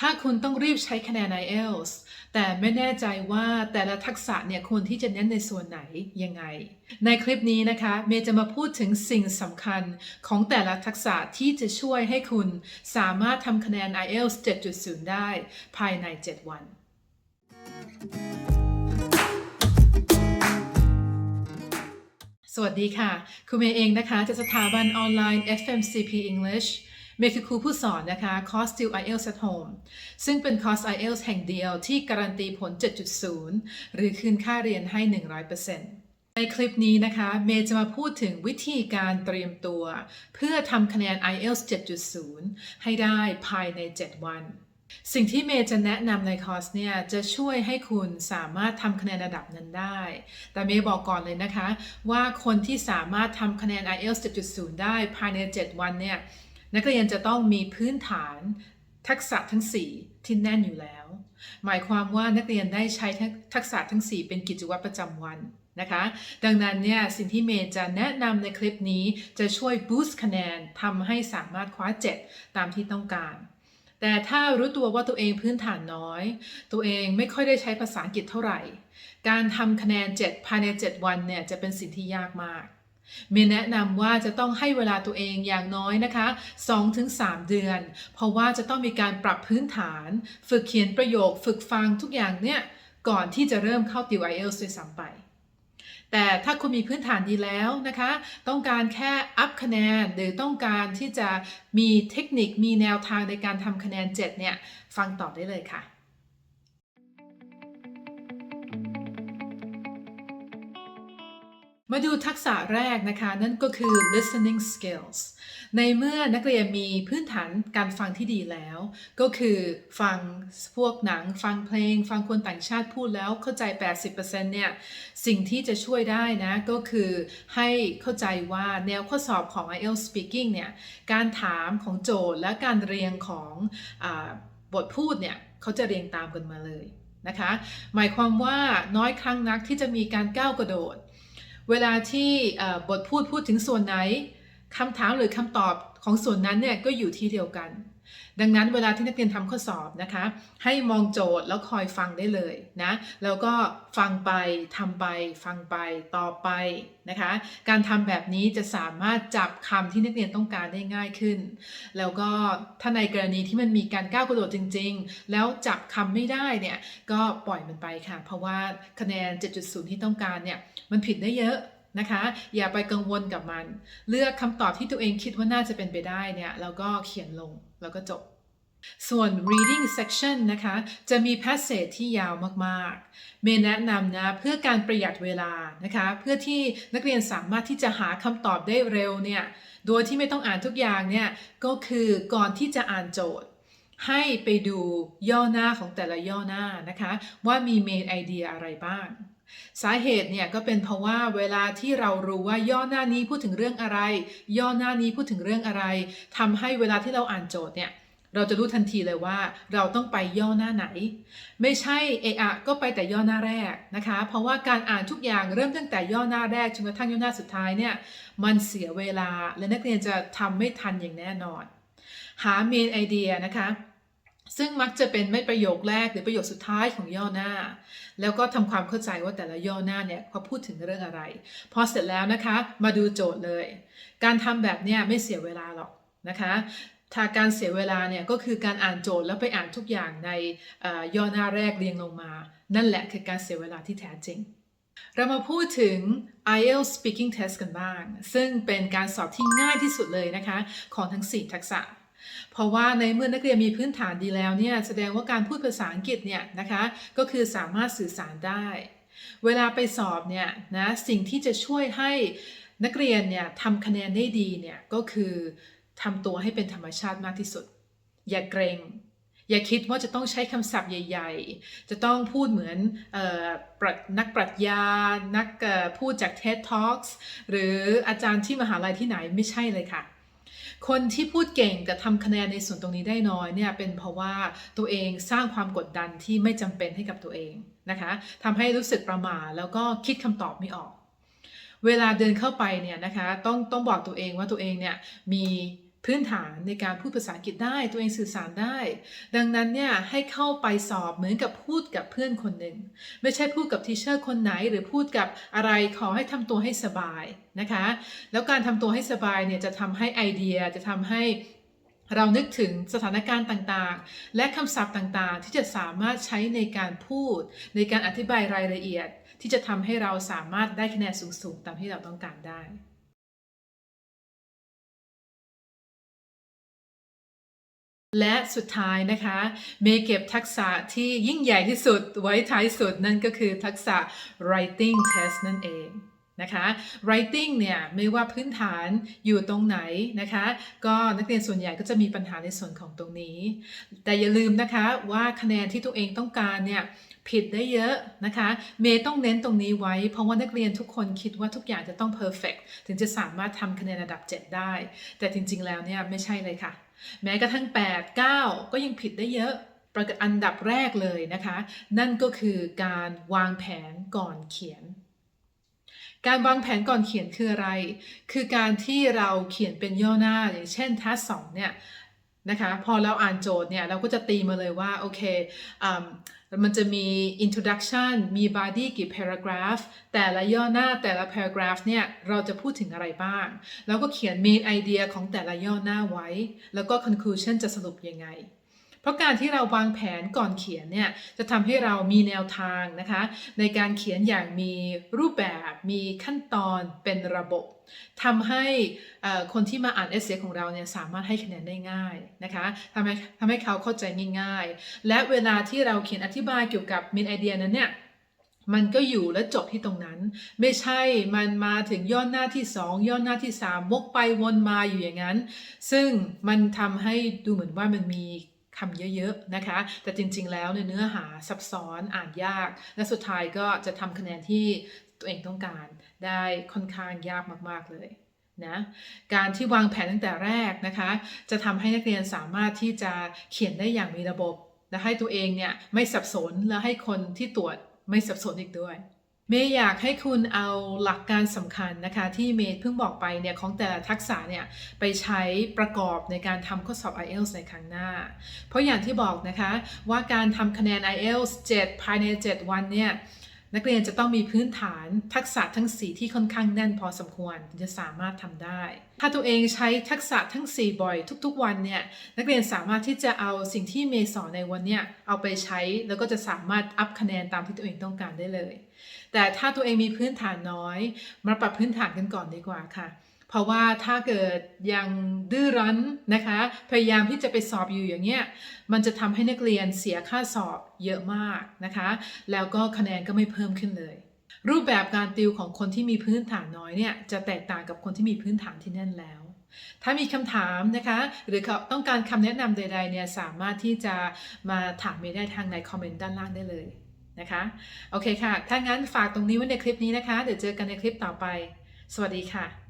ถ้าคุณต้องรีบใช้คะแนน IELTS แต่ไม่แน่ใจว่าแต่ละทักษะเนี่ยควรที่จะเน้นในส่วนไหนยังไง ในคลิปนี้นะคะ เมย์จะมาพูดถึงสิ่งสำคัญของแต่ละทักษะที่จะช่วยให้คุณสามารถทำคะแนน IELTS 7.0 ได้ภายใน 7 วัน สวัสดีค่ะ คุณเมย์เองนะคะจากสถาบันออนไลน์ FMCP English เมย์คือครูผู้สอนนะคะ คอร์ส Still IELTS at Home ซึ่งเป็นคอร์ส IELTS แห่งเดียวที่การันตีผล 7.0 หรือคืนค่าเรียนให้ 100%ในคลิปนี้นะคะ เมย์จะมาพูดถึงวิธีการเตรียมตัว เพื่อทำคะแนน IELTS 7.0 ให้ได้ภายใน 7 วันสิ่งที่เมย์จะแนะนำในคอร์สเนี่ยจะช่วยให้คุณสามารถทำคะแนนระดับนั้นได้ แต่เมย์บอกก่อนเลยนะคะ ว่าคนที่สามารถทำคะแนน IELTS 7.0 ได้ภายใน 7 วันเนี่ย นักเรียนจะต้องมีพื้นฐานทักษะทั้ง 4 ที่แน่นอยู่แล้ว หมายความว่านักเรียนได้ใช้ทักษะทั้ง 4 เป็นกิจวัตรประจำวันนะคะ ดังนั้นเนี่ยสิ่งที่เมย์จะแนะนำในคลิปนี้จะช่วยบูสต์คะแนนทำให้สามารถคว้า 7 ตามที่ต้องการ แต่ถ้ารู้ตัวว่าตัวเองพื้นฐานน้อย ตัวเองไม่ค่อยได้ใช้ภาษาอังกฤษเท่าไหร่ การทำคะแนน 7 ภายใน 7 วันเนี่ยจะเป็นสิ่งที่ยากมาก เมย์แนะนำว่าจะต้องให้เวลาตัวเองอย่างน้อยนะคะ 2-3 เดือน เพราะว่าจะต้องมีการปรับพื้นฐาน ฝึกเขียนประโยค ฝึกฟังทุกอย่างเนี่ย ก่อนที่จะเริ่มเข้าติว IELTS ด้วยซ้ำไป แต่ถ้าคุณมีพื้นฐานดีแล้วนะคะ ต้องการแค่อัพคะแนน หรือต้องการที่จะมีเทคนิค มีแนวทางในการทำคะแนน 7 เนี่ย ฟังต่อได้เลยค่ะ มาดูทักษะแรกนะคะ นั่นก็คือ listening skills ในเมื่อนักเรียนมีพื้นฐานการฟังที่ดีแล้ว ก็คือฟังพวกหนัง ฟังเพลง ฟังคนต่างชาติพูดแล้วเข้าใจ 80%เนี่ย สิ่งที่จะช่วยได้นะ ก็คือให้เข้าใจว่าแนวข้อสอบของ IELTS Speaking เนี่ย การถามของโจทย์และการเรียงของอบทพูดเนี่ย เขาจะเรียงตามกันมาเลยนะคะ หมายความว่าน้อยครั้งนักที่จะมีการก้าวกระโดด เวลาที่บทพูดพูดถึงส่วนไหนคำถามหรือคำตอบของส่วนนั้นเนี่ยก็อยู่ที่เดียวกัน ดังนั้นเวลาที่นักเรียนทำข้อสอบนะคะ ให้มองโจทย์แล้วคอยฟังได้เลยนะแล้วก็ฟังไปทำไป ฟังไปต่อไปนะคะ การทำแบบนี้จะสามารถจับคำที่นักเรียนต้องการได้ง่ายขึ้น แล้วก็ถ้าในกรณีที่มันมีการก้าวกระโดดจริง ๆ แล้วจับคำไม่ได้เนี่ยก็ปล่อยมันไปค่ะ เพราะว่าคะแนน 7.0 ที่ต้องการเนี่ยมันผิดได้เยอะ นะคะ อย่าไปกังวลกับมัน เลือกคำตอบที่ตัวเองคิดว่าน่าจะเป็นไปได้เนี่ยแล้วก็เขียนลงแล้วก็จบ ส่วน reading section นะคะ จะมี passage ที่ยาวมาก ๆ เมย์แนะนำนะเพื่อการประหยัดเวลานะคะ เพื่อที่นักเรียนสามารถที่จะหาคำตอบได้เร็วเนี่ย โดยที่ไม่ต้องอ่านทุกอย่างเนี่ย ก็คือก่อนที่จะอ่านโจทย์ ให้ไปดูย่อหน้าของแต่ละย่อหน้านะคะ ว่ามี main idea อะไรบ้าง สาเหตุเนี่ยก็เป็นเพราะว่าเวลาที่เรารู้ว่าย่อหน้านี้พูดถึงเรื่องอะไร ย่อหน้านี้พูดถึงเรื่องอะไรทำให้เวลาที่เราอ่านโจทย์เนี่ยเราจะรู้ทันทีเลยว่าเราต้องไปย่อหน้าไหน ไม่ใช่เอะอะก็ไปแต่ย่อหน้าแรกนะคะ เพราะว่าการอ่านทุกอย่างเริ่มตั้งแต่ย่อหน้าแรกจนกระทั่งย่อหน้าสุดท้ายเนี่ยมันเสียเวลาและนักเรียนจะทำไม่ทันอย่างแน่นอน หาเมนไอเดียนะคะ ซึ่งมักจะเป็นไม่ประโยคแรกหรือประโยคสุดท้ายของย่อหน้า แล้วก็ทำความเข้าใจว่าแต่ละย่อหน้าเนี่ยเขาพูดถึงเรื่องอะไร พอเสร็จแล้วนะคะ มาดูโจทย์เลย การทำแบบเนี้ยไม่เสียเวลาหรอกนะคะถ้าการเสียเวลาเนี่ยก็คือการอ่านโจทย์แล้วไปอ่านทุกอย่างในย่อหน้าแรกเรียงลงมา นั่นแหละคือการเสียเวลาที่แท้จริง เรามาพูดถึง IELTS Speaking Test กันบ้าง ซึ่งเป็นการสอบที่ง่ายที่สุดเลยนะคะ ของทั้ง 4 ทักษะ เพราะว่าในเมื่อนักเรียนมีพื้นฐานดีแล้วเนี่ยแสดงว่าการพูดภาษาอังกฤษเนี่ยนะคะก็คือสามารถสื่อสารได้ เวลาไปสอบเนี่ยนะสิ่งที่จะช่วยให้นักเรียนเนี่ยทำคะแนนได้ดีเนี่ยก็คือทำตัวให้เป็นธรรมชาติมากที่สุด อย่าเกรงอย่าคิดว่าจะต้องใช้คำศัพท์ใหญ่ ๆ จะต้องพูดเหมือนออนักปรัชญา นักพูดจาก TED Talks หรืออาจารย์ที่มหาลัยที่ไหนไม่ใช่เลยค่ะ คนที่พูดเก่งแต่ทำคะแนนในส่วนตรงนี้ได้น้อยเนี่ยเป็นเพราะว่าตัวเองสร้างความกดดันที่ไม่จำเป็นให้กับตัวเองนะคะทำให้รู้สึกประมาแล้วก็คิดคำตอบไม่ออก เวลาเดินเข้าไปเนี่ยนะคะต้องต้องบอกตัวเองว่าตัวเองเนี่ยมี พื้นฐานในการพูดภาษาอังกฤษได้ตัวเองสื่อสารได้ ดังนั้นเนี่ยให้เข้าไปสอบเหมือนกับพูดกับเพื่อนคนหนึ่ง ไม่ใช่พูดกับทีเชอร์คนไหนหรือพูดกับอะไรขอให้ทำตัวให้สบายนะคะ แล้วการทำตัวให้สบายเนี่ยจะทำให้ไอเดียจะทำให้เรานึกถึงสถานการณ์ต่างๆ และคำศัพท์ต่างๆ ที่จะสามารถใช้ในการพูด ในการอธิบายรายละเอียด ที่จะทำให้เราสามารถได้คะแนนสูงๆ ตามที่เราต้องการได้ และสุดท้ายนะคะเมย์เก็บทักษะที่ยิ่งใหญ่ที่สุดไว้ท้ายสุดนั่นก็คือทักษะ writing test นั่นเองนะคะ writing เนี่ยไม่ว่าพื้นฐานอยู่ตรงไหนนะคะ ก็นักเรียนส่วนใหญ่ก็จะมีปัญหาในส่วนของตรงนี้ แต่อย่าลืมนะคะว่าคะแนนที่ตัวเองต้องการเนี่ยผิดได้เยอะนะคะ เมย์ต้องเน้นตรงนี้ไว้ เพราะว่านักเรียนทุกคนคิดว่าทุกอย่างจะต้อง perfect ถึงจะสามารถทำคะแนนระดับ 7 ได้ แต่จริงๆแล้วเนี่ยไม่ใช่เลยค่ะ แม้กระทั่ง 8 9 ก็ยังผิดได้เยอะประกอันดับแรกเลยนะคะ นั่นก็คือการวางแผนก่อนเขียน การวางแผนก่อนเขียนคืออะไร คือการที่เราเขียนเป็นย่อหน้าอย่างเช่นทัสสองเนี่ย นะคะพอเราอ่านโจทย์เนี่ยเราก็จะตีมาเลยว่าโอเคอมันจะมี introduction มี body กี่ paragraph แต่ละย่อหน้าแต่ละ paragraph เนี่ยเราจะพูดถึงอะไรบ้าง แล้วก็เขียน main idea ของแต่ละย่อหน้าไว้ แล้วก็ conclusion จะสรุปยังไง เพราะการที่เราวางแผนก่อนเขียนเนี่ยจะทำให้เรามีแนวทางนะคะ ในการเขียนอย่างมีรูปแบบมีขั้นตอนเป็นระบบทำให้คนที่มาอ่านเอเซของเราเนี่ยสามารถให้คะแนนได้ง่ายนะคะทำให้ทำให้เขาเข้าใจง่ายๆ และเวลาที่เราเขียนอธิบายเกี่ยวกับมินไอเดียนั้นเนี่ยมันก็อยู่และจบที่ตรงนั้น ไม่ใช่มันมาถึงย่อนหน้าที่ 2ย่อนหน้าที่ 3 วกไปวนมาอยู่อย่างนั้น ซึ่งมันทำให้ดูเหมือนว่ามันมี คำเยอะๆนะคะ แต่จริงๆแล้วเนื้อหาซับซ้อนอ่านยาก และสุดท้ายก็จะทำคะแนนที่ตัวเองต้องการได้ค่อนข้างยากมากๆเลยนะการที่วางแผนตั้งแต่แรกนะคะ จะทำให้นักเรียนสามารถที่จะเขียนได้อย่างมีระบบ และให้ตัวเองเนี่ยไม่สับสนและให้คนที่ตรวจไม่สับสนอีกด้วย เมย์อยากให้คุณเอาหลักการสำคัญนะคะที่เมย์เพิ่งบอกไปเนี่ยของแต่ละทักษะเนี่ยไปใช้ประกอบในการทำข้อสอบ IELTS ในครั้งหน้า เพราะอย่างที่บอกนะคะว่าการทำคะแนน IELTS 7 ภายใน 7 วันเนี่ย นักเรียนจะต้องมีพื้นฐานทักษะทั้ง 4 ที่ค่อนข้างแน่นพอสมควรถึงจะสามารถทำได้ ถ้าตัวเองใช้ทักษะทั้ง 4 บ่อยทุก ๆ วันเนี่ยนักเรียนสามารถที่จะเอาสิ่งที่เมย์สอนในวันเนี้ยเอาไปใช้แล้วก็จะสามารถอัพคะแนนตามที่ตัวเองต้องการได้เลย แต่ถ้าตัวเองมีพื้นฐานน้อย มาปรับพื้นฐานกันก่อนดีกว่าค่ะ เพราะว่าถ้าเกิดยังดื้อรั้นนะคะ พยายามที่จะไปสอบอยู่อย่างเงี้ย มันจะทำให้นักเรียนเสียค่าสอบเยอะมากนะคะ แล้วก็คะแนนก็ไม่เพิ่มขึ้นเลย รูปแบบการติวของคนที่มีพื้นฐานน้อยเนี่ยจะแตกต่างกับคนที่มีพื้นฐานที่แน่นแล้วถ้ามีคำถามนะคะ หรือเขาต้องการคำแนะนำใด ๆ เนี่ย สามารถที่จะมาถามเมย์ได้ทางในคอมเมนต์ด้านล่างได้เลยนะคะ โอเคค่ะ ถ้างั้นฝากตรงนี้ไว้ในคลิปนี้นะคะ เดี๋ยวเจอกันในคลิปต่อไป สวัสดีค่ะ